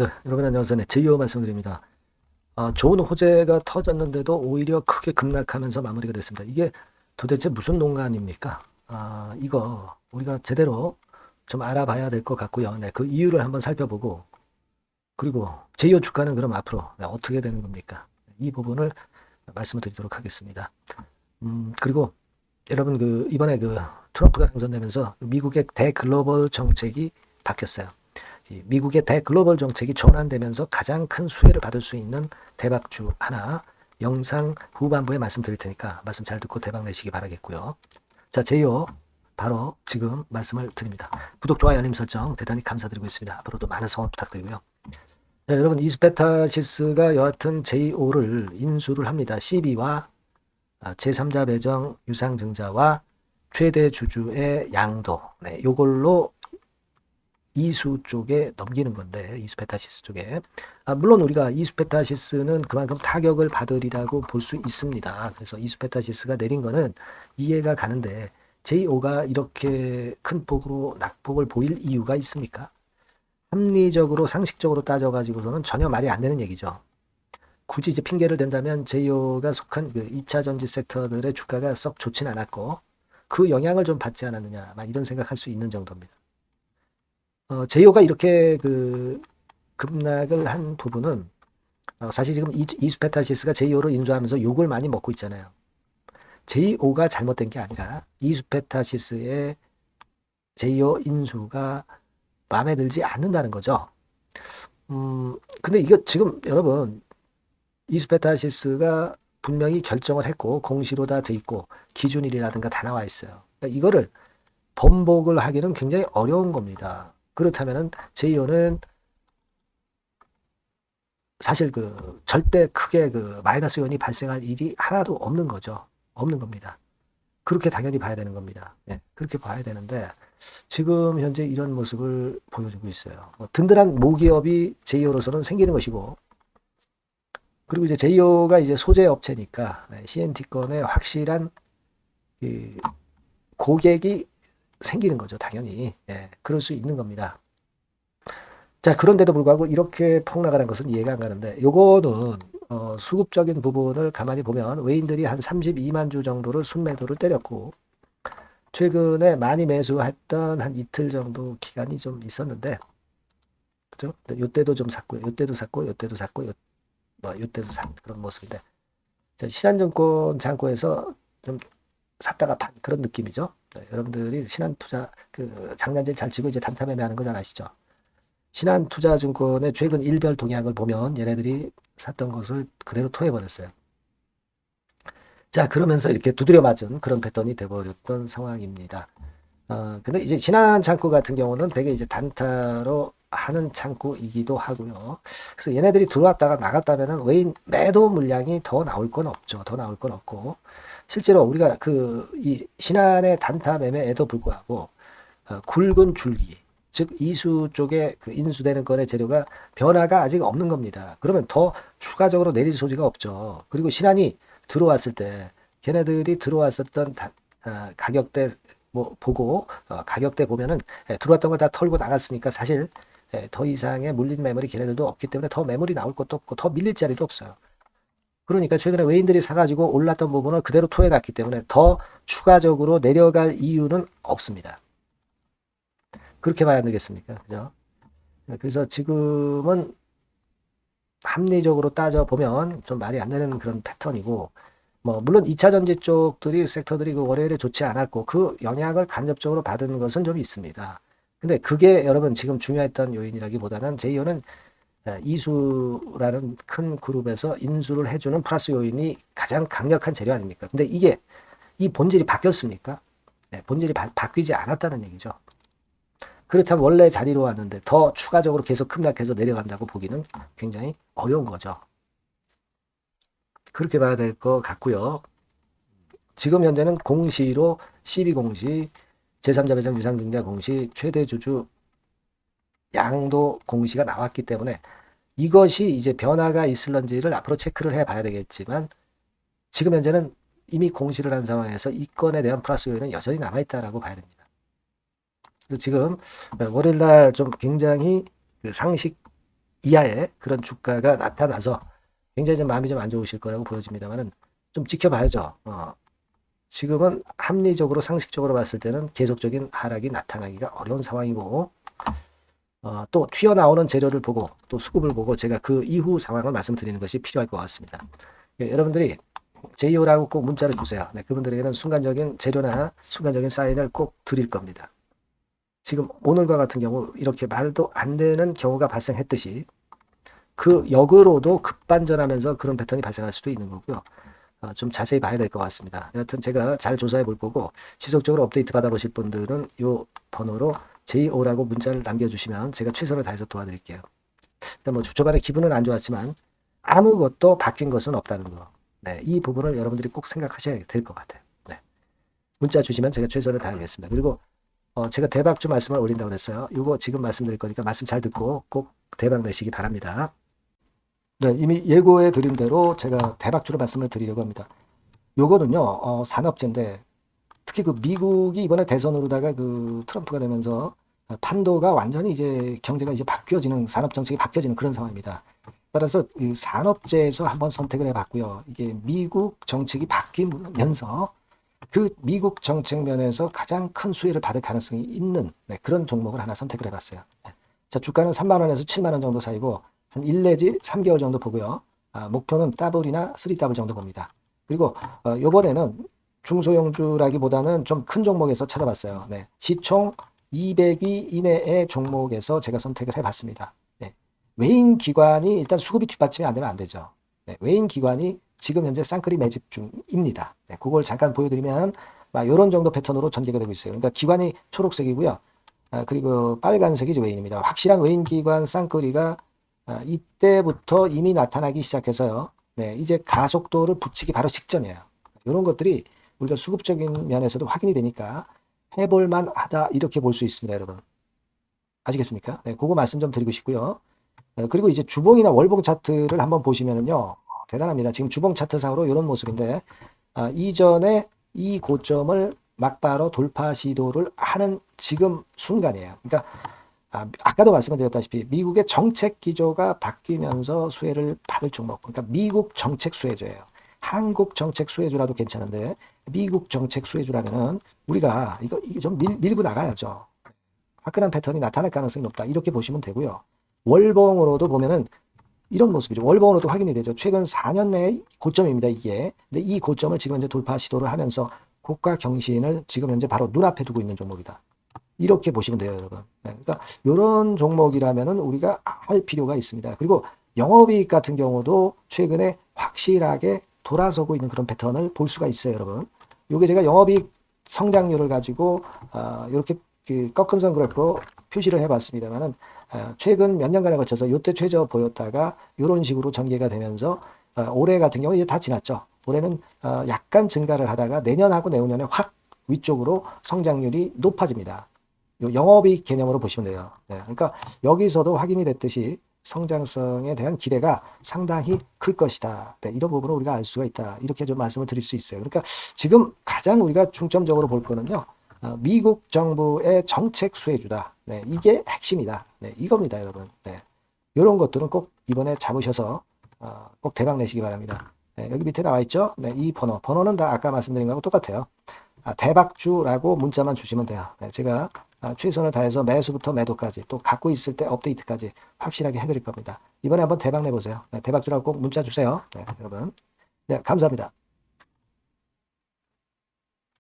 네, 여러분 안녕하세요. 네, 제2호 말씀드립니다. 아, 좋은 호재가 터졌는데도 오히려 크게 급락하면서 마무리가 됐습니다. 이게 도대체 무슨 농간입니까? 아, 이거 우리가 제대로 좀 알아봐야 될 것 같고요. 네, 그 이유를 한번 살펴보고 그리고 제2호 주가는 그럼 앞으로 네, 어떻게 되는 겁니까? 이 부분을 말씀을 드리도록 하겠습니다. 음, 그리고 여러분 그 이번에 그 트럼프가 당선되면서 미국의 대글로벌 정책이 바뀌었어요. 이 미국의 대글로벌 정책이 전환되면서 가장 큰 수혜를 받을 수 있는 대박주 하나 영상 후반부에 말씀드릴 테니까 말씀 잘 듣고 대박 내시기 바라겠고요. 자, 제이오 바로 지금 말씀을 드립니다. 구독, 좋아요, 알림 설정 대단히 감사드리고 있습니다. 앞으로도 많은 성원 부탁드리고요. 네, 여러분 이스페타시스가 여하튼 제2호를 인수를 합니다. CB와 제3자 배정 유상증자와 최대 주주의 양도 네, 요걸로 이수 쪽에 넘기는 건데 이스페타시스 쪽에 아, 물론 우리가 이스페타시스는 그만큼 타격을 받으리라고 볼 수 있습니다. 그래서 이스페타시스가 내린 거는 이해가 가는데 제2호가 이렇게 큰 폭으로 낙폭을 보일 이유가 있습니까? 합리적으로 상식적으로 따져가지고서는 전혀 말이 안 되는 얘기죠. 굳이 이제 핑계를 댄다면 제이오가 속한 그 2차 전지 섹터들의 주가가 썩 좋진 않았고 그 영향을 좀 받지 않았느냐 막 이런 생각할 수 있는 정도입니다. 어, 제이오가 이렇게 그 급락을 한 부분은 어, 사실 지금 이, 이수페타시스가 제이오를 인수하면서 욕을 많이 먹고 있잖아요. 제이오가 잘못된 게 아니라 이수페타시스의 제이오 인수가 마음에 들지 않는다는 거죠. 음, 근데 이거 지금 여러분 이스페타시스가 분명히 결정을 했고 공시로 다 돼 있고 기준일이라든가 다 나와 있어요. 그러니까 이거를 번복을 하기는 굉장히 어려운 겁니다. 그렇다면은 제이오는 사실 그 절대 크게 그 마이너스 요인이 발생할 일이 하나도 없는 거죠. 없는 겁니다. 그렇게 당연히 봐야 되는 겁니다. 예, 그렇게 봐야 되는데 지금 현재 이런 모습을 보여주고 있어요. 뭐 든든한 모기업이 제이오로서는 생기는 것이고 그리고 이제 제이오가 이제 소재 업체니까 CNT 건에 확실한 그 고객이 생기는 거죠, 당연히. 예, 그럴 수 있는 겁니다. 자, 그런데도 불구하고 이렇게 폭락하는 것은 이해가 안 가는데, 요거는 어, 수급적인 부분을 가만히 보면 외인들이 한 32만 주 정도를 순매도를 때렸고, 최근에 많이 매수했던 한 이틀 정도 기간이 좀 있었는데, 그죠? 요때도 좀 샀고요. 요때도 샀고, 요때도 샀고, 요, 뭐, 요때도 산 그런 모습인데, 신한증권 창고에서 좀 샀다가 판 그런 느낌이죠. 네, 여러분들이 신한 투자 그 장난질 잘 치고 이제 단타 매매하는 거 잘 아시죠? 신한 투자 증권의 최근 일별 동향을 보면 얘네들이 샀던 것을 그대로 토해 버렸어요. 자 그러면서 이렇게 두드려 맞은 그런 패턴이 돼버렸던 상황입니다. 어, 근데 이제 신한 창고 같은 경우는 되게 이제 단타로 하는 창고이기도 하고요. 그래서 얘네들이 들어왔다가 나갔다면은 외인 매도 물량이 더 나올 건 없죠. 더 나올 건 없고 실제로 우리가 그 이 신한의 단타 매매에도 불구하고 어, 굵은 줄기 즉 이수 쪽에 그 인수되는 건의 재료가 변화가 아직 없는 겁니다. 그러면 더 추가적으로 내릴 소지가 없죠. 그리고 신한이 들어왔을 때 걔네들이 들어왔었던 다, 어, 가격대 뭐 보고 어, 가격대 보면은 예, 들어왔던 거 다 털고 나갔으니까 사실 예, 더 이상의 물린 매물이 걔네들도 없기 때문에 더 매물이 나올 것도 없고 더 밀릴 자리도 없어요. 그러니까 최근에 외인들이 사가지고 올랐던 부분을 그대로 토해놨기 때문에 더 추가적으로 내려갈 이유는 없습니다. 그렇게 봐야 되겠습니까? 그죠? 그래서 지금은 합리적으로 따져보면 좀 말이 안 되는 그런 패턴이고, 뭐, 물론 2차 전지 쪽들이, 섹터들이 그 월요일에 좋지 않았고, 그 영향을 간접적으로 받은 것은 좀 있습니다. 근데 그게 여러분 지금 중요했던 요인이라기보다는 제2호는 이수라는 큰 그룹에서 인수를 해주는 플러스 요인이 가장 강력한 재료 아닙니까? 근데 이게 이 본질이 바뀌었습니까? 네, 본질이 바, 바뀌지 않았다는 얘기죠. 그렇다면 원래 자리로 왔는데 더 추가적으로 계속 급락해서 내려간다고 보기는 굉장히 어려운 거죠. 그렇게 봐야 될 것 같고요. 지금 현재는 공시로 12공시, 제3자 배정 유상증자 공시, 최대 주주 양도 공시가 나왔기 때문에 이것이 이제 변화가 있을런지를 앞으로 체크를 해 봐야 되겠지만 지금 현재는 이미 공시를 한 상황에서 이 건에 대한 플러스 요인은 여전히 남아있다라고 봐야 됩니다. 지금 월요일 날 좀 굉장히 그 상식 이하의 그런 주가가 나타나서 굉장히 좀 마음이 좀 안 좋으실 거라고 보여집니다만은 좀 지켜봐야죠. 어, 지금은 합리적으로 상식적으로 봤을 때는 계속적인 하락이 나타나기가 어려운 상황이고 어, 또 튀어나오는 재료를 보고 또 수급을 보고 제가 그 이후 상황을 말씀드리는 것이 필요할 것 같습니다. 예, 여러분들이 제이오라고 꼭 문자를 주세요. 네, 그분들에게는 순간적인 재료나 순간적인 사인을 꼭 드릴 겁니다. 지금 오늘과 같은 경우 이렇게 말도 안 되는 경우가 발생했듯이 그 역으로도 급반전하면서 그런 패턴이 발생할 수도 있는 거고요. 어, 좀 자세히 봐야 될 것 같습니다. 여하튼 제가 잘 조사해 볼 거고 지속적으로 업데이트 받아보실 분들은 이 번호로 JO라고 문자를 남겨주시면 제가 최선을 다해서 도와드릴게요. 일단 뭐 초반에 기분은 안 좋았지만 아무것도 바뀐 것은 없다는 거. 네, 이 부분을 여러분들이 꼭 생각하셔야 될 것 같아요. 네. 문자 주시면 제가 최선을 다하겠습니다. 그리고 어, 제가 대박주 말씀을 올린다고 그랬어요. 이거 지금 말씀드릴 거니까 말씀 잘 듣고 꼭 대박 내시기 바랍니다. 네, 이미 예고해 드린 대로 제가 대박주로 말씀을 드리려고 합니다. 요거는요, 어, 산업재인데, 특히 그 미국이 이번에 대선으로다가 그 트럼프가 되면서 판도가 완전히 이제 경제가 이제 바뀌어지는, 산업 정책이 바뀌어지는 그런 상황입니다. 따라서 이 산업재에서 한번 선택을 해봤고요. 이게 미국 정책이 바뀌면서 그 미국 정책 면에서 가장 큰 수혜를 받을 가능성이 있는 네, 그런 종목을 하나 선택을 해봤어요. 네. 자, 주가는 3만 원에서 7만 원 정도 사이고 한 1 내지 3개월 정도 보고요. 아, 목표는 더블이나 3더블 정도 봅니다. 그리고 어, 이번에는 중소형주라기보다는 좀 큰 종목에서 찾아봤어요. 네. 시총 200위 이내의 종목에서 제가 선택을 해봤습니다. 네. 외인 기관이 일단 수급이 뒷받침이 안 되면 안 되죠. 네. 외인 기관이 지금 현재 쌍끌이 매집 중입니다. 네. 그걸 잠깐 보여드리면 이런 정도 패턴으로 전개가 되고 있어요. 그러니까 기관이 초록색이고요. 아, 그리고 빨간색이 외인입니다. 확실한 외인 기관 쌍끌이가 아, 이때부터 이미 나타나기 시작해서요. 네, 이제 가속도를 붙이기 바로 직전이에요. 이런 것들이 우리가 수급적인 면에서도 확인이 되니까 해볼만 하다 이렇게 볼 수 있습니다, 여러분. 아시겠습니까? 네, 그거 말씀 좀 드리고 싶고요. 네, 그리고 이제 주봉이나 월봉 차트를 한번 보시면은요, 대단합니다. 지금 주봉 차트상으로 이런 모습인데 아, 이전에 이 고점을 막바로 돌파 시도를 하는 지금 순간이에요. 그러니까 아, 아까도 말씀을 드렸다시피 미국의 정책 기조가 바뀌면서 수혜를 받을 종목. 그러니까 미국 정책 수혜주예요. 한국 정책 수혜주라도 괜찮은데 미국 정책 수혜주라면은 우리가 이거 이게 좀 밀, 밀고 나가야죠. 화끈한 패턴이 나타날 가능성이 높다. 이렇게 보시면 되고요. 월봉으로도 보면은 이런 모습이죠. 월봉으로도 확인이 되죠. 최근 4년 내 고점입니다. 이게. 근데 이 고점을 지금 현재 돌파 시도를 하면서 고가 경신을 지금 현재 바로 눈앞에 두고 있는 종목이다. 이렇게 보시면 돼요, 여러분. 네, 그러니까 이런 종목이라면은 우리가 할 필요가 있습니다. 그리고 영업이익 같은 경우도 최근에 확실하게 돌아서고 있는 그런 패턴을 볼 수가 있어요, 여러분. 요게 제가 영업이익 성장률을 가지고 어, 이렇게 그 꺾은 선 그래프로 표시를 해봤습니다만은 어, 최근 몇 년간에 걸쳐서 요때 최저 보였다가 이런 식으로 전개가 되면서 어, 올해 같은 경우 이제 다 지났죠. 올해는 어, 약간 증가를 하다가 내년하고 내후년에 확 위쪽으로 성장률이 높아집니다. 영업이익 개념으로 보시면 돼요. 네, 그러니까 여기서도 확인이 됐듯이 성장성에 대한 기대가 상당히 클 것이다. 네, 이런 부분을 우리가 알 수가 있다. 이렇게 좀 말씀을 드릴 수 있어요. 그러니까 지금 가장 우리가 중점적으로 볼 거는요. 어, 미국 정부의 정책 수혜주다. 네, 이게 핵심이다. 네, 이겁니다, 여러분. 네, 이런 것들은 꼭 이번에 잡으셔서 어, 꼭 대박 내시기 바랍니다. 네, 여기 밑에 나와 있죠? 네, 이 번호. 번호는 다 아까 말씀드린 거하고 똑같아요. 아, 대박주라고 문자만 주시면 돼요. 네, 제가 아, 최선을 다해서 매수부터 매도까지 또 갖고 있을 때 업데이트까지 확실하게 해드릴 겁니다. 이번에 한번 대박 내보세요. 네, 대박주라고 꼭 문자 주세요. 네, 여러분. 네, 감사합니다.